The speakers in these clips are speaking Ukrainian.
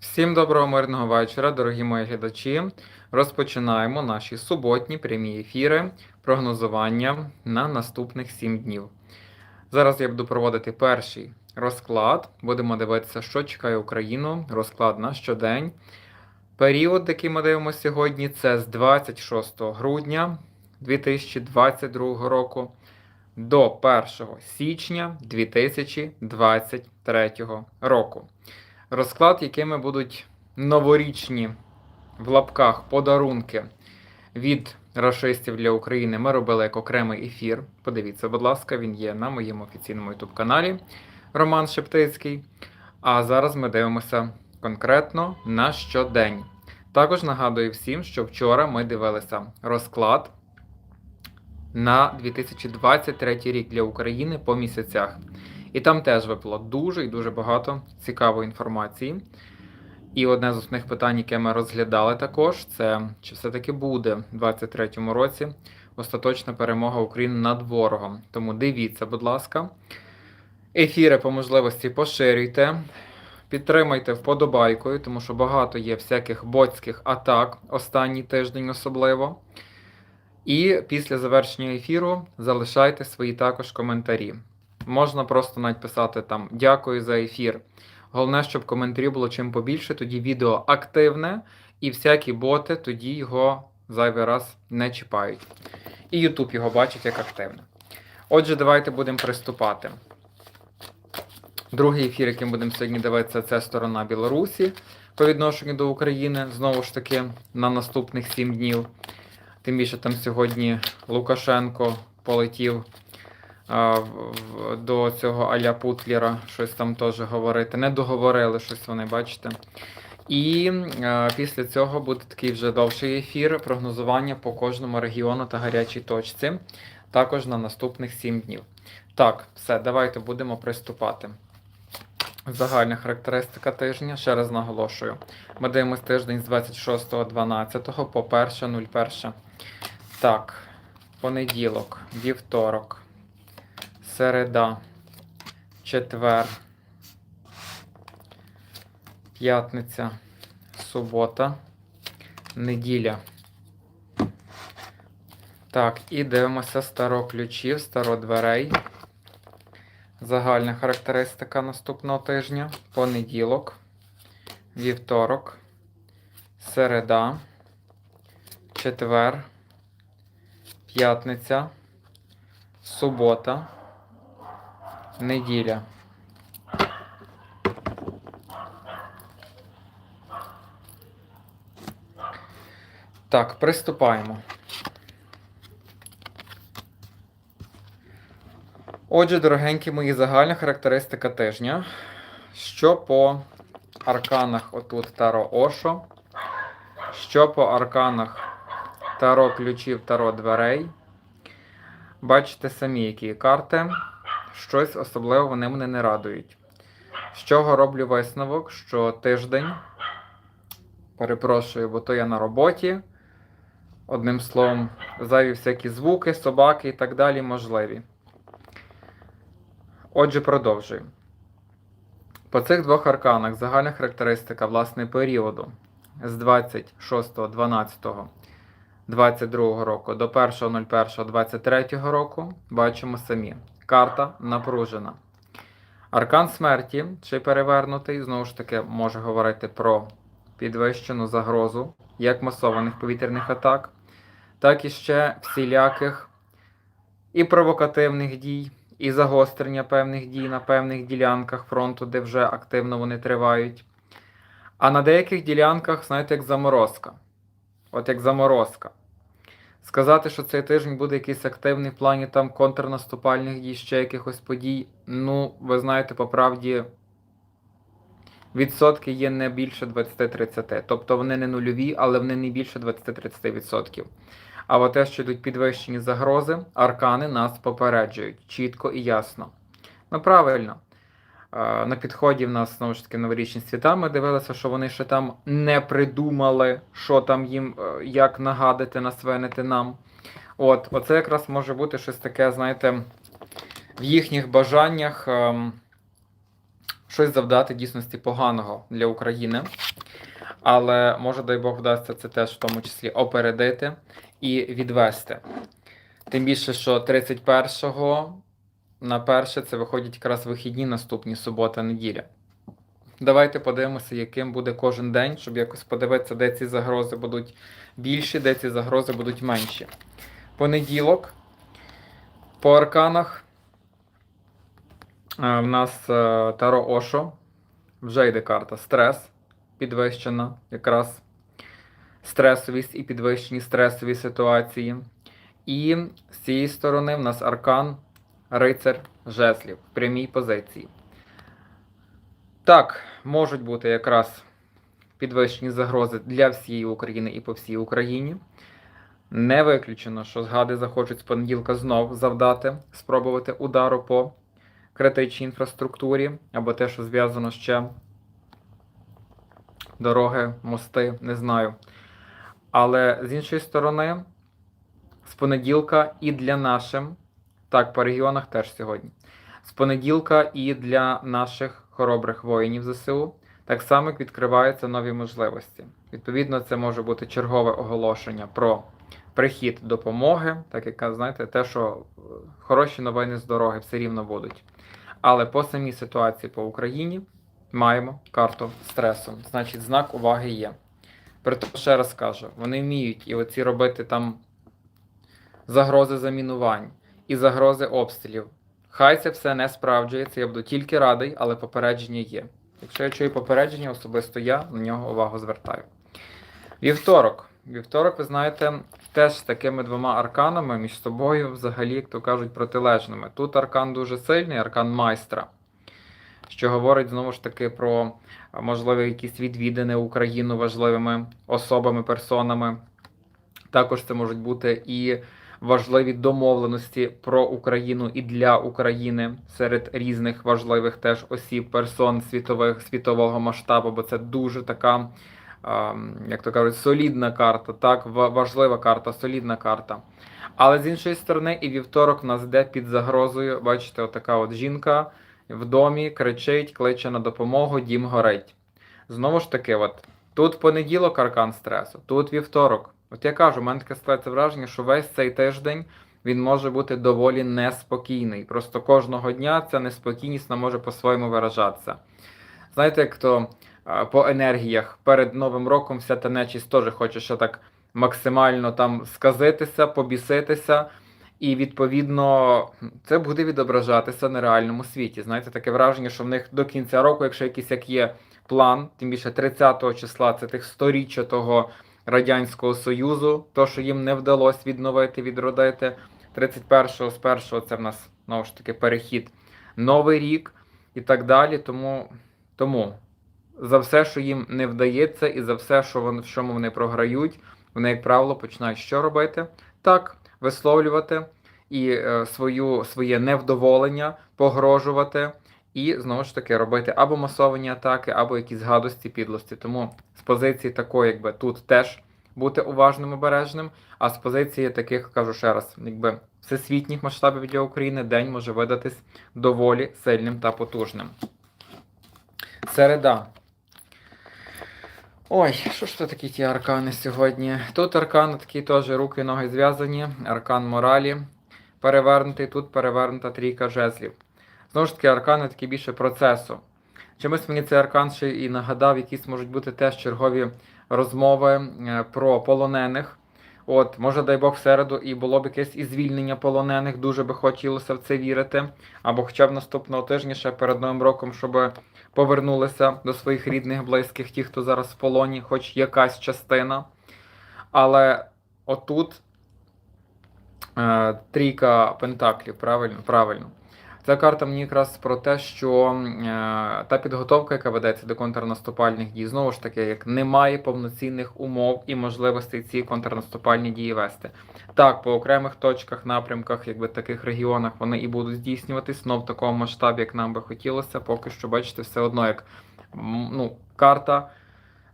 Всім доброго мирного вечора, дорогі мої глядачі. Розпочинаємо наші суботні прямі ефіри прогнозування на наступних 7 днів. Зараз я буду проводити перший розклад. Будемо дивитися, що чекає Україну. Розклад на щодень. Період, який ми дивимося сьогодні, це з 26 грудня 2022 року до 1 січня 2023 року. Розклад, якими будуть новорічні в лапках подарунки від рашистів для України, ми робили як окремий ефір. Подивіться, будь ласка, він є на моєму офіційному youtube каналі Роман Шептицький. А зараз ми дивимося конкретно на щодень. Також нагадую всім, що вчора ми дивилися розклад на 2023 рік для України по місяцях. І там теж випало дуже і дуже багато цікавої інформації. І одне з основних питань, яке ми розглядали також, це чи все-таки буде в 2023 році остаточна перемога України над ворогом. Тому дивіться, будь ласка. Ефіри по можливості поширюйте, підтримайте вподобайкою, тому що багато є всяких ботських атак останній тиждень особливо. І після завершення ефіру залишайте свої також коментарі. Можна просто навіть писати там дякую за ефір. Головне, щоб коментарів було чим побільше, тоді відео активне, і всякі боти тоді його зайвий раз не чіпають. І YouTube його бачить як активне. Отже, давайте будемо приступати. Другий ефір, яким будемо сьогодні дивитися, це сторона Білорусі по відношенню до України. Знову ж таки, на наступних 7 днів. Тим більше там сьогодні Лукашенко полетів до цього Аля Путлера, щось там теж говорити. Не договорили щось вони, бачите. І е, після цього буде такий вже довший ефір прогнозування по кожному регіону та гарячій точці. Також на наступних 7 днів. Так, все, давайте будемо приступати. Загальна характеристика тижня, ще раз наголошую. Ми дивимося тиждень з 26.12 по 1.01. Так, понеділок, вівторок, середа, четвер, п'ятниця, субота, неділя. Так, і дивимося старо ключів, старо дверей. Загальна характеристика наступного тижня. Понеділок, вівторок, середа, четвер, п'ятниця, субота, неділя. Так, приступаємо. Отже, дорогенькі мої, загальна характеристика тижня. Що по арканах отут Таро Ошо, що по арканах Таро ключів, Таро дверей. Бачите самі, які карти. Щось особливо вони мене не радують. З чого роблю висновок, що тиждень, перепрошую, бо то я на роботі. Одним словом, зайві всякі звуки, собаки і так далі можливі. Отже, продовжуємо. По цих двох арканах загальна характеристика власне періоду з 26.12.22 року до 1.01.23 року бачимо самі. Карта напружена. Аркан смерті, чи перевернутий, знову ж таки, може говорити про підвищену загрозу як масованих повітряних атак, так і ще всіляких і провокативних дій, і загострення певних дій на певних ділянках фронту, де вже активно вони тривають. А на деяких ділянках, знаєте, як заморозка. От як заморозка. Сказати, що цей тиждень буде якийсь активний в плані там контрнаступальних дій, ще якихось подій. Ну, ви знаєте, по правді, відсотки є не більше 20-30. Тобто вони не нульові, але вони не більше 20-30%. А от те, що йдуть підвищені загрози, аркани нас попереджують чітко і ясно. Ну, правильно. На підході в нас знову ж таки новорічні свята. Ми дивилися, що вони ще там не придумали, що там їм, е, як нагадати, насвинити нам. От, оце якраз може бути щось таке, знаєте, в їхніх бажаннях ем, щось завдати дійсності поганого для України. Але може, дай Бог, вдасться це теж в тому числі опередити і відвести. Тим більше, що 31-го на перше це виходять якраз вихідні наступні субота, неділя. Давайте подивимося, яким буде кожен день, щоб якось подивитися, де ці загрози будуть більші, де ці загрози будуть менші. Понеділок по арканах е, в нас е, Таро Ошо. Вже йде карта стрес підвищена, якраз стресовість і підвищені стресові ситуації. І з цієї сторони в нас аркан Рицар Жеслів в прямій позиції. Так, можуть бути якраз підвищені загрози для всієї України і по всій Україні. Не виключено, що згади захочуть з понеділка знов завдати, спробувати удару по критичній інфраструктурі, або те, що зв'язано ще дороги, мости, не знаю. Але з іншої сторони, з понеділка і для нашим, так, по регіонах теж сьогодні. З понеділка і для наших хоробрих воїнів ЗСУ так само відкриваються нові можливості. Відповідно, це може бути чергове оголошення про прихід допомоги, так як знаєте, те, що е, хороші новини з дороги все рівно будуть. Але по самій ситуації по Україні маємо карту стресу. Значить, знак уваги є. Притом, ще раз кажу, вони вміють і оці робити там загрози замінувань і загрози обстрілів. Хай це все не справджується, я буду тільки радий, але попередження є. Якщо я чую попередження, особисто я на нього увагу звертаю. Вівторок. Вівторок, ви знаєте, теж з такими двома арканами між собою, взагалі, як то кажуть, протилежними. Тут аркан дуже сильний, аркан майстра, що говорить знову ж таки про можливі якісь відвідини Україну важливими особами, персонами. Також це можуть бути і важливі домовленості про Україну і для України серед різних важливих теж осіб, персон світових світового масштабу, бо це дуже така, як то кажуть, солідна карта, так, важлива карта, солідна карта. Але з іншої сторони, і вівторок в нас йде під загрозою. Бачите, отака от жінка в домі кричить, кличе на допомогу, дім горить. Знову ж таки, от тут понеділок аркан стресу, тут вівторок. От я кажу, у мене таке складається враження, що весь цей тиждень він може бути доволі неспокійний. Просто кожного дня ця неспокійність може по-своєму виражатися. Знаєте, як то по енергіях перед Новим роком вся та нечість теж хоче ще так максимально там сказитися, побіситися. І відповідно це буде відображатися на реальному світі. Знаєте, таке враження, що в них до кінця року, якщо якийсь як є план, тим більше 30 го числа, це тих сторіччя того Радянського Союзу, то, що їм не вдалося відновити, відродити. 31-го з 1-го це в нас знову ж таки перехід, Новий рік і так далі. Тому, тому за все, що їм не вдається, і за все, що вони, в чому вони програють, вони, як правило, починають що робити? Так, висловлювати і е, свою, своє невдоволення, погрожувати. І знову ж таки робити або масовані атаки, або якісь гадості, підлості. Тому з позиції такої, якби тут теж бути уважним обережним. А з позиції таких, кажу ще раз, якби всесвітніх масштабів для України день може видатись доволі сильним та потужним. Середа. Ой, що ж це такі ті аркани сьогодні? Тут аркан такі теж руки ноги зв'язані, аркан моралі перевернутий, тут перевернута трійка жезлів. Знову ж таки, аркани такі більше процесу. Чимось мені цей аркан ще і нагадав, якісь можуть бути теж чергові розмови е, про полонених. От, може, дай Бог, в середу і було б якесь і звільнення полонених, дуже би хотілося в це вірити. Або хоча б наступного тижня, ще перед Новим роком, щоб повернулися до своїх рідних, близьких, ті, хто зараз в полоні, хоч якась частина. Але отут е, трійка пентаклів, правильно? правильно. Ця карта мені якраз про те, що е, та підготовка, яка ведеться до контрнаступальних дій, знову ж таки, як немає повноцінних умов і можливостей ці контрнаступальні дії вести. Так, по окремих точках, напрямках, якби таких регіонах, вони і будуть здійснюватись, но в такому масштабі, як нам би хотілося, поки що, бачите, все одно як ну, карта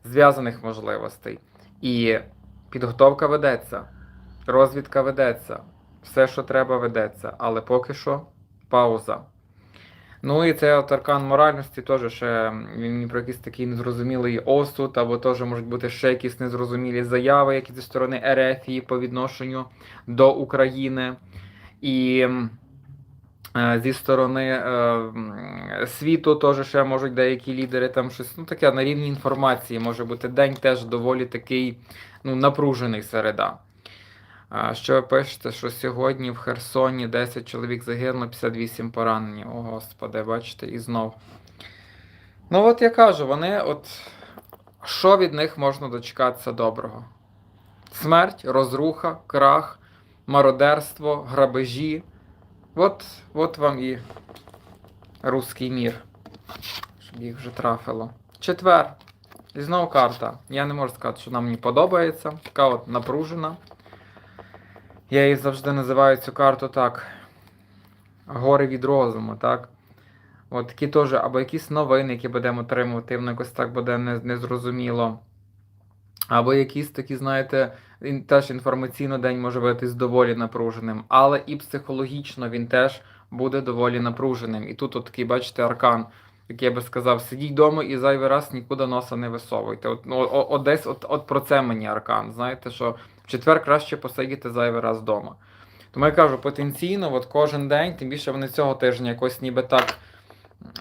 зв'язаних можливостей. І підготовка ведеться, розвідка ведеться, все, що треба, ведеться, але поки що пауза. Ну і це от аркан моральності теж ще він про якийсь такий незрозумілий осуд, або теж можуть бути ще якісь незрозумілі заяви, які зі сторони РФ по відношенню до України. І е, зі сторони е, світу теж ще можуть деякі лідери там щось. Ну таке на рівні інформації може бути день теж доволі такий ну, напружений середа. Що ви пишете, що сьогодні в Херсоні 10 чоловік загинуло, 58 поранені. О, Господи, бачите, і знов. Ну, от я кажу, вони от. Що від них можна дочекатися доброго? Смерть, розруха, крах, мародерство, грабежі. От, от вам і руський мір. Щоб їх вже трафило. Четвер. І знову карта. Я не можу сказати, що вона мені подобається. Така от напружена. Я її завжди називаю цю карту так. Гори від розуму, так? От такі теж, або якісь новини, які будемо отримувати, воно якось так буде незрозуміло. Або якісь такі, знаєте, теж інформаційно день може бути доволі напруженим, але і психологічно він теж буде доволі напруженим. І тут от такий, бачите, аркан, який я би сказав, сидіть вдома і зайвий раз нікуди носа не висовуйте. От, ну, от десь от, от про це мені аркан. Знаєте, що в четвер краще посидіти зайвий раз вдома. Тому я кажу, потенційно, от кожен день, тим більше вони цього тижня якось ніби так.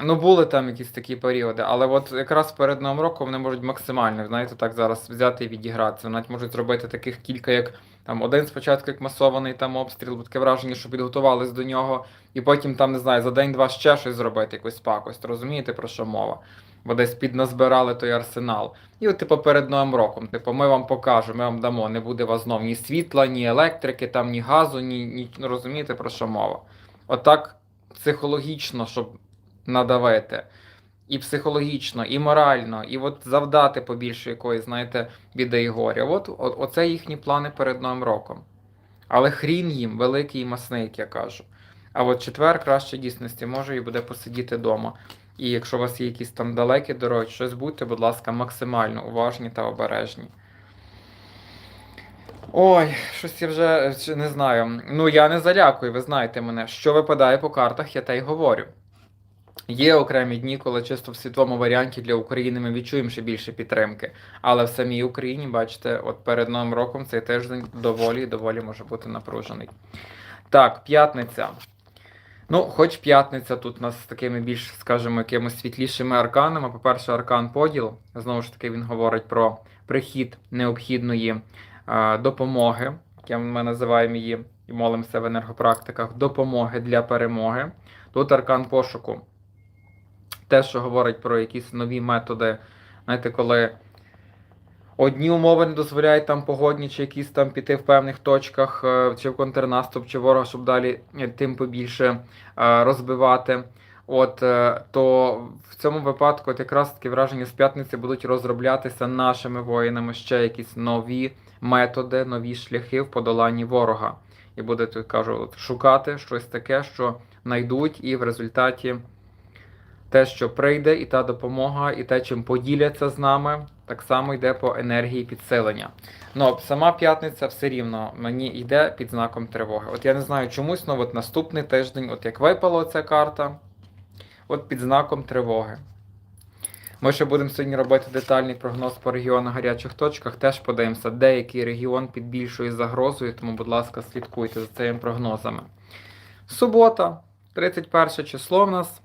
Ну, були там якісь такі періоди, але от якраз перед Новим роком вони можуть максимально, знаєте, так зараз взяти і відігратися. Навіть можуть зробити таких кілька, як там один спочатку як масований там обстріл, таке враження, що підготувались до нього, і потім там, не знаю, за день-два ще щось зробити, якусь пакость. Розумієте, про що мова? Бо десь підназбирали той арсенал. І от, типу, перед Новим роком, типу, ми вам покажемо, ми вам дамо, не буде вас знов ні світла, ні електрики, там, ні газу, ні, ні ну, розумієте, про що мова. Отак психологічно, щоб надавити. І психологічно, і морально, і от завдати побільше якоїсь, знаєте, біди і горя. От, от оце їхні плани перед Новим роком. Але хрін їм, великий і масний, як я кажу. А от четвер краще дійсності може і буде посидіти вдома. І якщо у вас є якісь там далекі дороги, щось будьте, будь ласка, максимально уважні та обережні. Ой, щось я вже не знаю. Ну, я не залякую, ви знаєте мене. Що випадає по картах, я те й говорю. Є окремі дні, коли чисто в світовому варіанті для України ми відчуємо ще більше підтримки. Але в самій Україні, бачите, от перед Новим роком цей тиждень доволі доволі може бути напружений. Так, п'ятниця. Ну, хоч п'ятниця тут у нас з такими більш, скажімо, якимось світлішими арканами. По-перше, аркан поділ. Знову ж таки, він говорить про прихід необхідної е, допомоги, як ми називаємо її і молимося в енергопрактиках, допомоги для перемоги. Тут аркан пошуку. Те, що говорить про якісь нові методи, знаєте, коли одні умови не дозволяють там погодні, чи якісь там піти в певних точках, е, чи в контрнаступ, чи ворога, щоб далі е, тим побільше е, розбивати. От то в цьому випадку, от якраз такі враження з п'ятниці будуть розроблятися нашими воїнами ще якісь нові методи, нові шляхи в подоланні ворога. І будете, кажу, от шукати щось таке, що знайдуть, і в результаті те, що прийде, і та допомога, і те, чим поділяться з нами, так само йде по енергії підсилення. Ну, сама п'ятниця все рівно мені йде під знаком тривоги. От я не знаю чомусь, от наступний тиждень, от як випала ця карта, от під знаком тривоги. Ми ще будемо сьогодні робити детальний прогноз по регіонах гарячих точках. Теж подивимося, деякий регіон під більшою загрозою, тому, будь ласка, слідкуйте за цими прогнозами. Субота, 31 число в нас.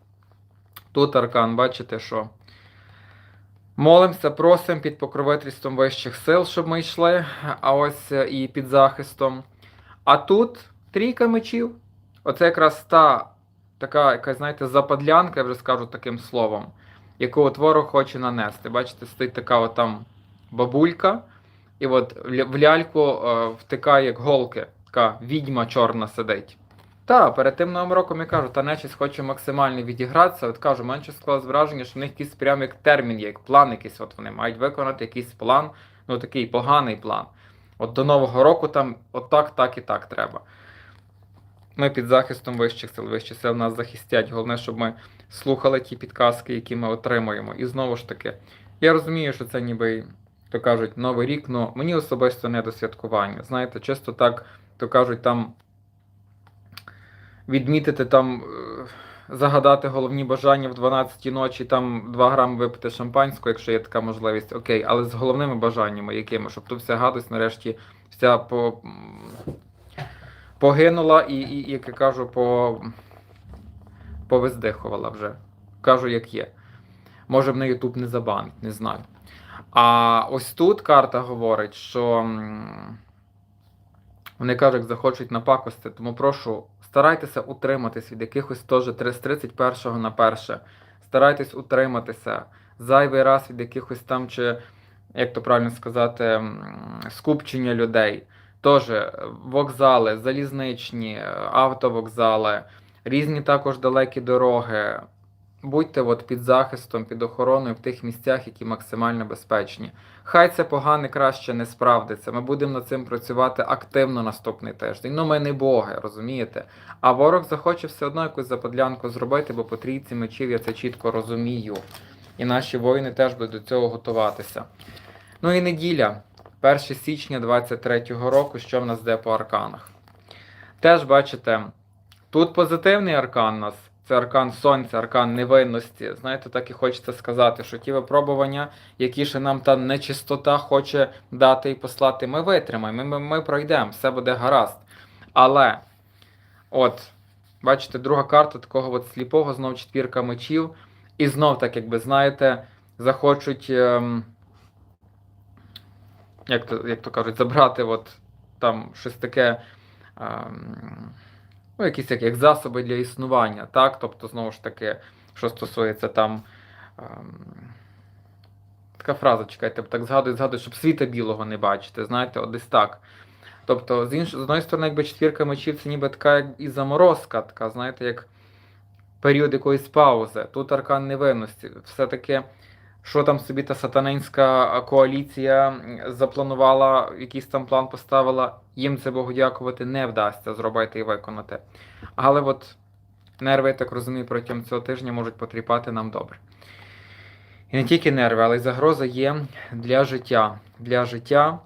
Тут аркан, бачите, що молимося, просимо під покровительством вищих сил, щоб ми йшли, а ось е, і під захистом. А тут трійка мечів. Оце якраз та така, якась, знаєте, западлянка, я вже скажу таким словом, яку от ворог хоче нанести. Бачите, стоїть така от там бабулька, і от в ляльку е, втикає як голки, така відьма чорна сидить. Та, перед тим новим роком я кажу, та нечість хоче максимально відігратися. От кажу, менше склалось враження, що в них якийсь прям як термін, як план якийсь. От вони мають виконати якийсь план, ну такий поганий план. От до Нового року там от так, так і так треба. Ми під захистом вищих сил, вищі сил нас захистять. Головне, щоб ми слухали ті підказки, які ми отримуємо. І знову ж таки, я розумію, що це ніби, то кажуть, новий рік, але мені особисто не до святкування. Знаєте, чисто так, то кажуть, там відмітити там е, загадати головні бажання в 12 ночі, там 2 грами випити шампанського, якщо є така можливість, окей, але з головними бажаннями, якими, щоб тут вся гадость нарешті вся по... погинула і, і, як я кажу, по... повиздихувала вже. Кажу, як є. Може, мене Ютуб не забанить, не знаю. А ось тут карта говорить, що вони кажуть, захочуть напакости, тому прошу, старайтеся утриматись від якихось теж з 31 на перше. Старайтесь утриматися зайвий раз від якихось там, чи, як то правильно сказати, скупчення людей. Тож вокзали, залізничні, е, автовокзали, різні також далекі дороги. Будьте от під захистом, під охороною в тих місцях, які максимально безпечні. Хай це погане краще не справдиться. Ми будемо над цим працювати активно наступний тиждень. Ну, ми не боги, розумієте? А ворог захоче все одно якусь заподлянку зробити, бо по трійці мечів я це чітко розумію. І наші воїни теж будуть до цього готуватися. Ну і неділя, 1 січня 23-го року, що в нас де по арканах. Теж бачите, тут позитивний аркан у нас. Це аркан сонця, аркан невинності. Знаєте, так і хочеться сказати, що ті випробування, які ще нам та нечистота хоче дати і послати, ми витримаємо, ми, ми, ми пройдемо, все буде гаразд. Але, от, бачите, друга карта такого от сліпого, знов четвірка мечів. І знов, так якби знаєте, захочуть, ем, як, то, як то кажуть, забрати от там щось таке. Ем, ну, якісь як, як засоби для існування, так? Тобто, знову ж таки, що стосується там. Ем, така фраза, чекайте, так згадую, згадую, щоб світа білого не бачити, знаєте, от десь так. Тобто, з, інш... з одної сторони, якби четвірка мечів, це ніби така як і заморозка, така, знаєте, як період якоїсь паузи. Тут аркан невинності. Все-таки, що там собі та сатанинська коаліція запланувала, якийсь там план поставила, їм це Богу дякувати не вдасться зробити і виконати. Але от нерви, я так розумію, протягом цього тижня можуть потріпати нам добре. І не тільки нерви, але й загроза є для життя. Для життя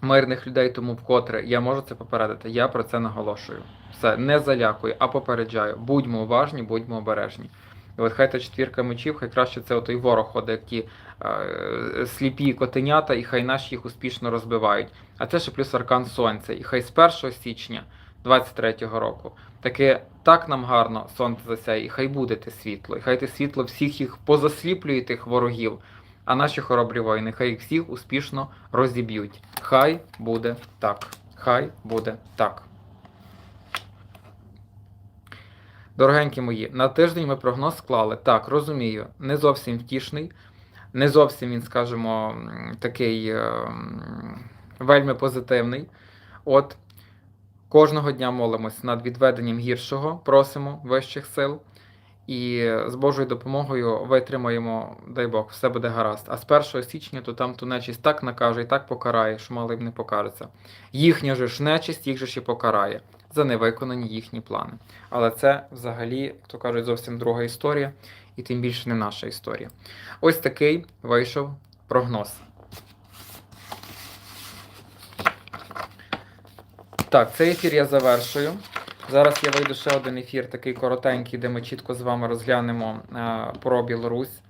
мирних людей, тому вкотре я можу це попередити. Я про це наголошую. Все, не залякую, а попереджаю. Будьмо уважні, будьмо обережні. І от хай та четвірка мечів, хай краще це отой ворог ходить, як ті е, сліпі котенята, і хай наші їх успішно розбивають. А це ще плюс аркан сонця. І хай з 1 січня 23-го року таке так нам гарно сонце засяє, і хай буде те світло, і хай те світло всіх їх позасліплює тих ворогів, а наші хоробрі воїни, хай їх всіх успішно розіб'ють. Хай буде так. Хай буде так. Дорогенькі мої, на тиждень ми прогноз склали. Так, розумію, не зовсім втішний, не зовсім він, скажімо, такий е, вельми позитивний. От кожного дня молимось над відведенням гіршого, просимо вищих сил. І з Божою допомогою витримаємо, дай Бог, все буде гаразд. А з 1 січня то там ту нечисть так накаже і так покарає, що мало й не покариться. Їхня ж нечисть, їх же і покарає за невиконані їхні плани. Але це взагалі, то кажуть, зовсім друга історія, і тим більше не наша історія. Ось такий вийшов прогноз. Так, цей ефір я завершую. Зараз я вийду ще один ефір, такий коротенький, де ми чітко з вами розглянемо е, про Білорусь.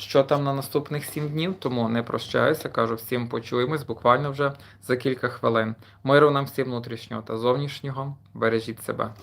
Що там на наступних сім днів, тому не прощаюся, кажу всім почуємось буквально вже за кілька хвилин. Миру нам всім внутрішнього та зовнішнього. Бережіть себе.